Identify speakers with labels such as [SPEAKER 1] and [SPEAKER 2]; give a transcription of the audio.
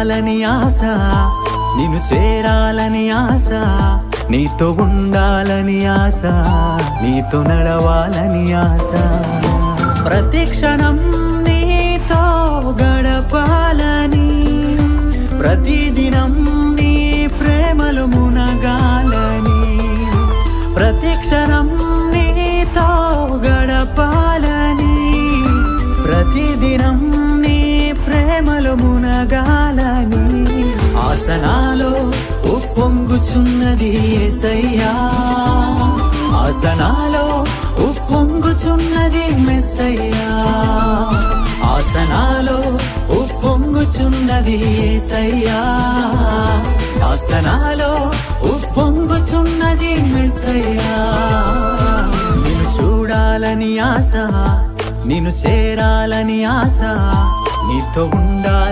[SPEAKER 1] చేరాలని ఆశ నిన్ను చేరాలని ఆశ నీతో ఉండాలని ఆశ నీతో నడవాలని ఆశ. ప్రతి క్షణం నీతో గడపాలని ప్రతిదినం మునగాలని ఆసనాలో ఉప్పొంగుచున్నది ఏసయ్యా. ఆసనాలో ఉప్పొంగుచున్నది మెస్సయ్యా. ఆసనాలో ఉప్పొంగుచున్నది ఏసయ్యా. ఆసనాలో ఉప్పొంగుచున్నది మెస్సయ్యా. నిన్ను చూడాలని ఆశ నిన్ను చేరాలని ఆశ. నీతో ఉండాలి.